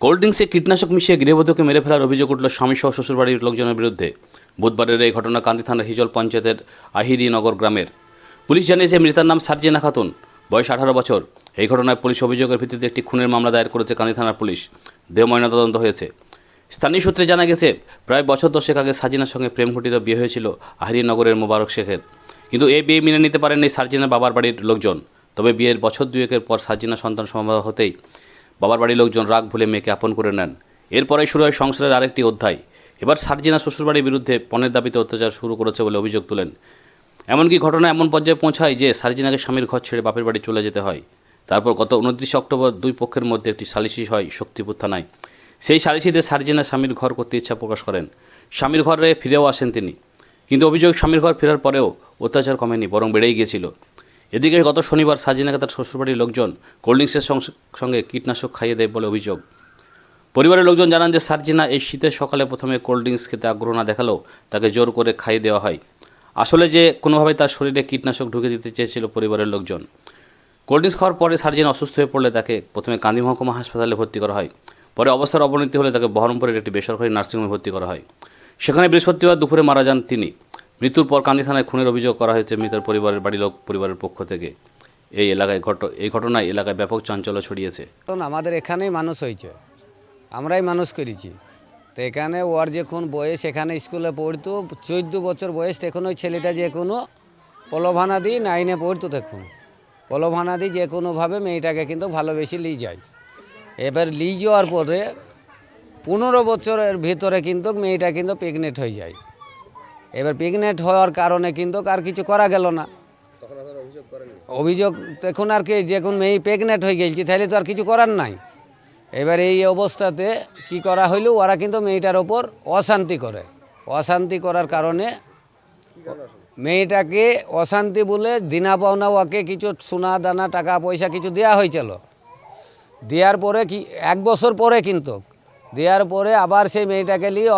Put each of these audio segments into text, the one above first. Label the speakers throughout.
Speaker 1: Cold ড্রিঙ্কসে কীটনাশক মিশিয়ে গৃহবধূকে মেরে ফেলার অভিযোগ উঠল স্বামী সহ শ্বশুরবাড়ির লোকজনের বিরুদ্ধে। বুধবারের এই ঘটনা কান্দি থানার হিজল পঞ্চায়েতের আহিরি নগর গ্রামের। পুলিশ জানিয়েছে, মৃতার নাম সার্জিনা খাতুন, বয়স আঠারো বছর। এই ঘটনায় পুলিশ অভিযোগের ভিত্তিতে একটি খুনের মামলা দায়ের করেছে কান্দি থানার পুলিশ। দেহ ময়নাতদন্ত হয়েছে। স্থানীয় সূত্রে জানা গেছে, প্রায় বছর দশেক আগে সাজিনার সঙ্গে প্রেম ঘটিত বিয়ে হয়েছিল আহিরি নগরের মোবারক শেখের। কিন্তু এই বিয়ে মেনে নিতে পারেননি সার্জিনার বাবার বাড়ির লোকজন। তবে বিয়ের বছর দুয়েকের পর সার্জিনা সন্তান সম্ভব হতেই বাবার বাড়ির লোকজন রাগ ভুলে মেয়েকে আপন করে নেন। এরপরে শুরু হয় সংসারের আরেকটি অধ্যায়। এবার সার্জিনা শ্বশুরবাড়ির বিরুদ্ধে পণের দাবিতে অত্যাচার শুরু করেছে বলে অভিযোগ তুলেন। এমনকি ঘটনা এমন পর্যায়ে পৌঁছায় যে সার্জিনাকে স্বামীর ঘর ছেড়ে বাপের বাড়ি চলে যেতে হয়। তারপর গত উনত্রিশে অক্টোবর দুই পক্ষের মধ্যে একটি সালিশি হয় শক্তিপুর থানায়। সেই সালিশিতে সার্জিনা স্বামীর ঘর করতে ইচ্ছা প্রকাশ করেন। স্বামীর ঘরে ফিরেও আসেন তিনি। কিন্তু অভিযোগ স্বামীর ঘর ফেরার পরেও অত্যাচার কমেনি, বরং বেড়েই গিয়েছিল। এদিকে গত শনিবার সাজিনাকে তার শ্বশুরবাড়ির লোকজন কোল্ড ড্রিঙ্কসের সঙ্গ- কীটনাশক খাইয়ে দেয় বলে অভিযোগ। পরিবারের লোকজন জানান যে সার্জিনা এই শীতের সকালে প্রথমে কোল্ড ড্রিঙ্কস খেতে আগ্রহ না দেখালেও তাকে জোর করে খাইয়ে দেওয়া হয়। আসলে যে কোনোভাবে তার শরীরে কীটনাশক ঢুকে দিতে চেয়েছিল পরিবারের লোকজন। কোল্ড ড্রিঙ্কস খাওয়ার পরে সার্জিনা অসুস্থ হয়ে পড়লে তাকে প্রথমে কান্দি মহকুমা হাসপাতালে ভর্তি করা হয়। পরে অবস্থার অবনতি হলে তাকে বহরমপুরের একটি বেসরকারি নার্সিংহোমে ভর্তি করা হয়। সেখানে বৃহস্পতিবার দুপুরে মারা যান তিনি। মৃত্যুর পর কান্দি থানায় খুনের অভিযোগ করা হয়েছে মৃতের পরিবারের বাড়ির লোক পরিবারের পক্ষ থেকে। এই এলাকায় ঘট, এই ঘটনায় এলাকায় ব্যাপক চাঞ্চল্য ছড়িয়েছে।
Speaker 2: আমাদের এখানেই মানুষ হয়েছে। আমরাই মানুষ করেছি। তো এখানে ওর যখন বয়স এখানে স্কুলে পড়তো, চোদ্দ বছর বয়স তখন ওই ছেলেটা যে কোনো পলভানা দিয়ে নাইনে পড়তো দেখুন। পলভানা দিয়ে যে কোনোভাবে মেয়েটাকে কিন্তু ভালোবেসে নিয়ে যায়। এবার নিয়ে যাওয়ার পরে পনেরো বছরের ভিতরে কিন্তু মেয়েটা কিন্তু প্রেগনেন্ট হয়ে যায়। এবার হওয়ার কারণে কিন্তু আর কিছু করা গেল না। অভিযোগ তখন আর কি যে যখন মেয়ে প্রেগনেন্ট হয়ে গেছি তাহলে তো আর কিছু করার নাই। এবার এই অবস্থাতে কি করা হইল ওরা কিন্তু মেয়েটার ওপর অশান্তি করে। অশান্তি করার কারণে মেয়েটাকে অশান্তি বলে দিনা পাওনা ওকে কিছু সোনা দানা টাকা পয়সা কিছু দেওয়া হয়েছিল। দেওয়ার পরে কি এক বছর পরে কিন্তু দেওয়ার পরে আবার সেই মেয়েটাকে নিয়ে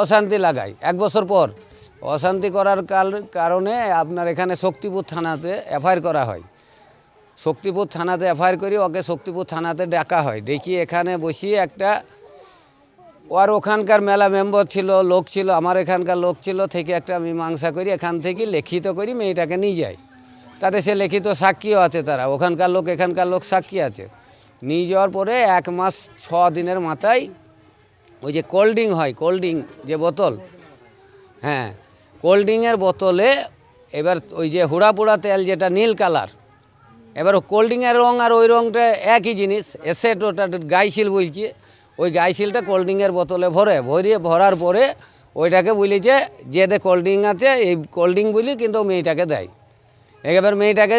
Speaker 2: অশান্তি লাগায়। এক বছর পর অশান্তি করার কারণে আপনার এখানে শক্তিপুর থানাতে এফআইআর করা হয়। শক্তিপুর থানাতে এফআইআর করি, ওকে শক্তিপুর থানাতে ডাকা হয়। ডেকে এখানে বসিয়ে একটা, ওর ওখানকার মেলা মেম্বার ছিল, লোক ছিল, আমার এখানকার লোক ছিল, থেকে একটা মীমাংসা করি, এখান থেকে লিখিত করি, মেয়েটাকে নিয়ে যাই। তাতে সে লিখিত সাক্ষীও আছে তারা, ওখানকার লোক, এখানকার লোক সাক্ষী আছে। নিয়ে যাওয়ার পরে এক মাস ছ দিনের মাথায় ওই যে কোল্ড ড্রিঙ্ক হয়, কোল্ড ড্রিঙ্ক যে বোতল হ্যাঁ কোল্ড ড্রিঙ্কের বোতলে এবার ওই যে হুড়া পোড়া তেল যেটা নীল কালার, এবার কোল্ড ড্রিঙ্কের রং আর ওই রংটা একই জিনিস, এসেট ওটা গাইশিল বলছি, ওই গাইশিলটা কোল্ড ড্রিঙ্কের বোতলে ভরে ভরিয়ে ভরার পরে ওইটাকে বলেছে যে দে কোল্ড ড্রিঙ্ক আছে, এই কোল্ড ড্রিঙ্ক বলি কিন্তু মেয়েটাকে দেয়। এবার মেয়েটাকে,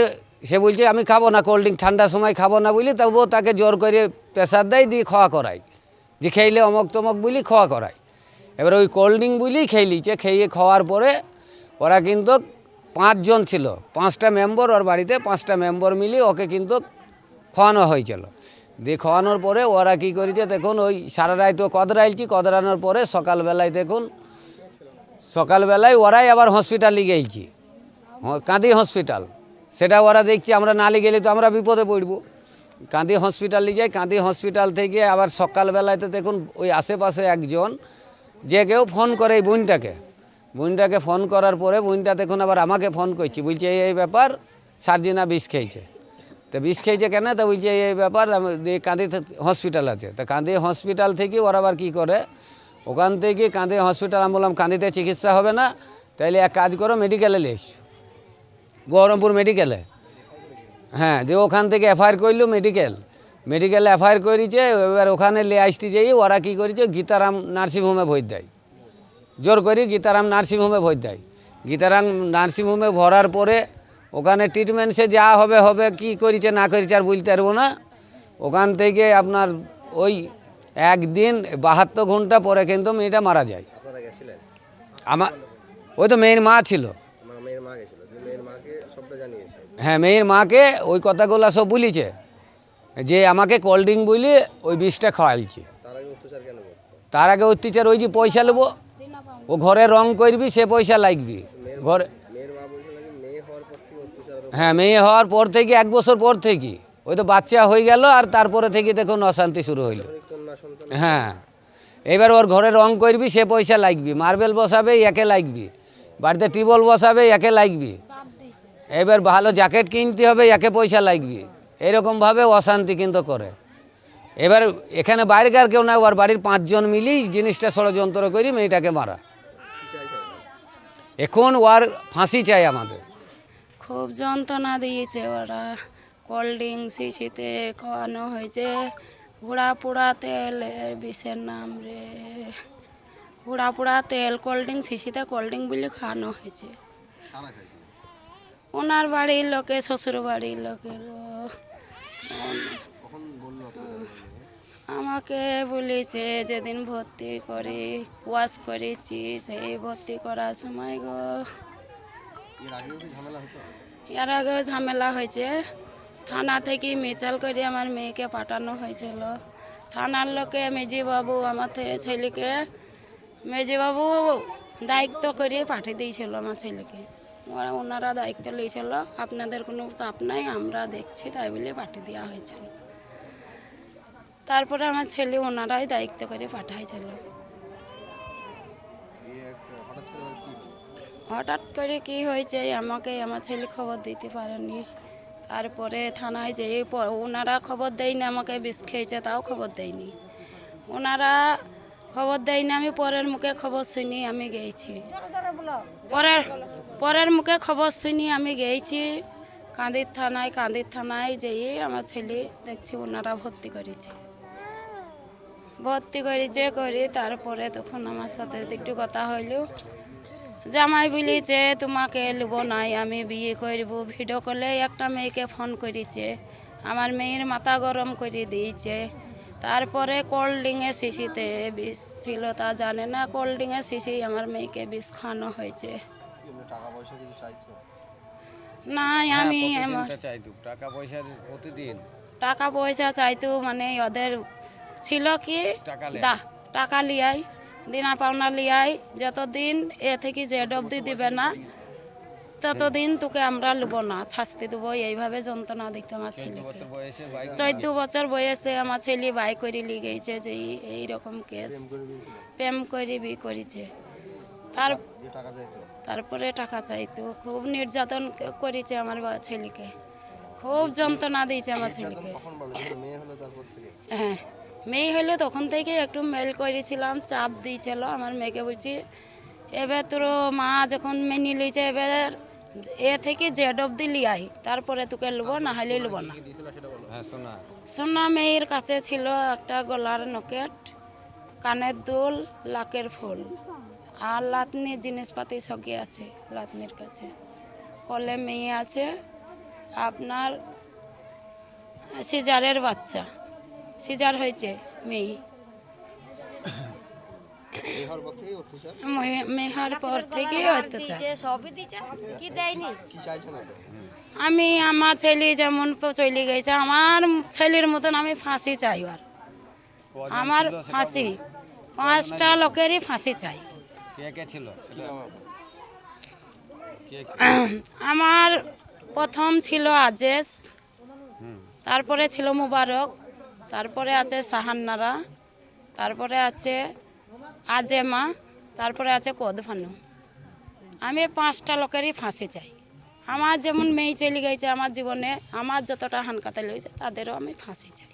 Speaker 2: সে বলছে, আমি খাব না, কোল্ড ড্রিঙ্ক ঠান্ডার সময় খাব না বলি, তবুও তাকে জোর করে প্রেসার দেয়, দিয়ে খাওয়া করায়। যে খেইলে অমক তমক বলি খাওয়া করায়। এবার ওই কোল্ড ড্রিঙ্ক বলি খেয়ে খেয়ে খাওয়ার পরে ওরা কিন্তু পাঁচজন ছিল, পাঁচটা মেম্বার ওর বাড়িতে, পাঁচটা মেম্বার মিলিয়ে ওকে কিন্তু খাওয়ানো হয়েছিল। দিয়ে খাওয়ানোর পরে ওরা কি করেছে, দেখুন ওই সারা রায় তো কদরাইলছি, কদরানোর পরে সকালবেলায় দেখুন, সকালবেলায় ওরাই আবার হসপিটালে গেছি কাঁদি হসপিটাল সেটা ওরা দেখছি, আমরা নালি গেলে তো আমরা বিপদে পড়ব। কাঁদি হসপিটালে যাই, কাঁদি হসপিটাল থেকে আবার সকালবেলায় তো দেখুন ওই আশেপাশে একজন যে কেউ ফোন করে এই বোনটাকে। বোনটাকে ফোন করার পরে বোনটা দেখুন আবার আমাকে ফোন করছি, বলছে, এই ব্যাপার, সার্জিনা বিষ খেয়েছে। তো বিষ খেয়েছে কেন? তো বলছে, এই ব্যাপার কাঁদি হসপিটাল আছে। তো কাঁদি হসপিটাল থেকে ওরা আবার কী করে? ওখান থেকে কাঁদি হসপিটাল আমি বললাম কাঁদিতে চিকিৎসা হবে না। তাইলে এক কাজ করো মেডিকেলে লেস। গৌরমপুর মেডিকেলে হ্যাঁ দিয়ে ওখান থেকে এফআইআর করল মেডিকেল মেডিকেলে এফআইআর করেছে এবার ওখানে লে আসতে যাই ওরা কী করেছে গীতারাম নার্সিংহোমে ভোট দেয়। জোর করি গীতারাম নার্সিংহোমে ভোট দেয়। গীতারাম নার্সিংহোমে ভরার পরে ওখানে ট্রিটমেন্ট সে যা হবে হবে কি করেছে না করেছে আর বলতে পারব না। ওখান থেকে আপনার ওই একদিন বাহাত্তর ঘণ্টা পরে কিন্তু মেয়েটা মারা যায়। আমার ওই তো মেয়ের মা ছিল। হ্যাঁ মেয়ের মাকে ওই কথাগুলো সব বলিছে। যে আমাকে কোল্ড ড্রিঙ্ক বলি ওই বিষটা খাওয়াইছে।
Speaker 3: তার আগে অত্যাচার কেন করতো?
Speaker 2: তার আগে অত্যাচার ওই যে পয়সা নেব ও ঘরে রং করবি সে পয়সা লাগবি। ঘরে হ্যাঁ মেয়ে হওয়ার পর থেকে এক বছর পর থেকে। ওই তো বাচ্চা হয়ে গেল আর তারপরে থেকে দেখুন অশান্তি শুরু হইল। হ্যাঁ। এবার ওর ঘরে রং করবি সে পয়সা লাগবি। মার্বেল বসাবে একে লাগবি। বাড়িতে টিউবওয়েল বসাবে একে লাগবি। এবার ভালো জ্যাকেট কিনতে হবে একে পয়সা লাগবি। এরকমভাবে অশান্তি কিন্তু করে। এবার এখানে বাইরেকার কেউ না ওর বাড়ির পাঁচজন মিলেই জিনিসটা ষড়যন্ত্র করি মেয়েটাকে মারা। এখন ওর ফাঁসি চাই আমাদের।
Speaker 4: খুব যন্ত্রণা দিয়েছে ওরা। কোল্ড ড্রিঙ্ক শিশিতে খাওয়ানো হয়েছে। হুড়া পোড়া তেল বিষের নাম রে। হুড়া পোড়া তেল কোল্ড ড্রিঙ্ক শিশিতে কোল্ড ড্রিঙ্ক বলে খাওয়ানো হয়েছে। ওনার বাড়ির লোকে শ্বশুর বাড়ির লোকে গো। আমাকে বলেছে যেদিন ভর্তি করে ওয়াশ করেছি সেই ভর্তি করার সময় গো।
Speaker 3: এর আগেও কি ঝামেলা
Speaker 4: হয়েছে। থানা থেকে মিচাল করে আমার মেয়েকে পাঠানো হয়েছিল। থানার লোকে মেজিবাবু আমার ছেলেকে মেজিবাবু দায়িত্ব করে পাঠিয়ে দিয়েছিল আমার ছেলেকে। ওরা ওনারা দায়িত্ব নিয়েছিল আপনাদের কোনো চাপ নাই, আমরা দেখছি, তাই বলে পাঠিয়ে দেওয়া হয়েছিল তারপরে আমার ছেলে ওনারাই দায়িত্ব করে পাঠাইছিল। হঠাৎ করে কি হয়েছে, আমাকে, আমার ছেলে খবর দিতে পারেনি। তারপরে থানায় যে ওনারা খবর দেয়নি, আমাকে বিষ খেয়েছে, তাও খবর দেয়নি। ওনারা খবর দেয়নি, আমি পরের মুখে খবর শুনি, আমি গেছি। পরের পরের মুখে খবর শুনি, আমি গেছি কান্দির থানায় কান্দির থানায় যেয়ে আমার ছেলে দেখছি ওনারা ভর্তি করেছে। ভর্তি করেছে করে তারপরে তখন আমার সাথে একটু কথা হইল। জামাই বলেছে তোমাকে নেব নাই, আমি বিয়ে করব। ভিডিও কলে একটা মেয়েকে ফোন করেছে। আমার মেয়ের মাথা গরম করে দিয়েছে। তারপরে কোল্ড ড্রিঙ্কের শিশিতে বিষ ছিল, তা জানে না, কোল্ড ড্রিঙ্কের শিশি আমার মেয়েকে বিষ খাওয়ানো হয়েছে।
Speaker 3: টাকা পয়সা কিছু চাইছো?
Speaker 4: নাই আমি আমার
Speaker 2: চাইতো টাকা পয়সা প্রতিদিন?
Speaker 4: টাকা পয়সা চাইতো মানে ওদের ছিল কি?
Speaker 2: টাকা
Speaker 4: টাকা লিয়াই দিনা পাওনা লিয়াই যতদিন এ থেকে জেড অবধি দিবে না ততদিন তোকে আমরা নেব না শাস্তি দেবো এইভাবে যন্ত্রণা দিত আমার ছেলে
Speaker 2: বয়সে
Speaker 4: চোদ্দ বছর বয়সে আমার ছেলে বাই করে লিয়ে গেছে যে এই- এই রকম কেস। প্রেম করে বি করেছে। তার
Speaker 3: টাকা
Speaker 4: তারপরে টাকা চাইতো। খুব নির্যাতন করেছে আমার ছেলেকে। খুব যন্ত্রণা দিয়েছে আমার ছেলেকে। হ্যাঁ মেয়ে হলে তখন থেকে একটু মেল করেছিলাম চাপ দিয়েছিল। আমার মেয়েকে বলছি এবার তোর মা যখন মেনে লিয়েছে এবার এ থেকে জেড অব্দি লিয়াই তারপরে তোকে নেব না। হলে নেব না
Speaker 2: হ্যাঁ
Speaker 4: সোনা মেয়ের কাছে ছিল একটা গলার নকেট কানের দুল লাকের ফুল। আর লাতনির জিনিসপাতি সবই আছে লাতনির কাছে। কলে মেয়ে আছে আপনার সিজারের বাচ্চা। সিজার হয়েছে মেয়ে।
Speaker 3: পর
Speaker 4: মেহার থেকে অত্যাচার। আমি আমার ছেলে যেমন চলে গেছে আমার ছেলের মতন আমি ফাঁসি চাই আর। আমার ফাঁসি। পাঁচটা লোকেরই ফাঁসি চাই।
Speaker 2: কে কে ছিল?
Speaker 4: আমার প্রথম ছিল আজেস তারপরে ছিল মুবারক তারপরে আছে সাহান্নারা তারপরে আছে আজেমা তারপরে আছে কদভানু আমি পাঁচটা লোকেরই ফাঁসি চাই। আমার যেমন মেয়ে চলে গেছে আমার জীবনে আমার যতটা হানকাতে লেগেছে তাদেরও আমি ফাঁসি চাই।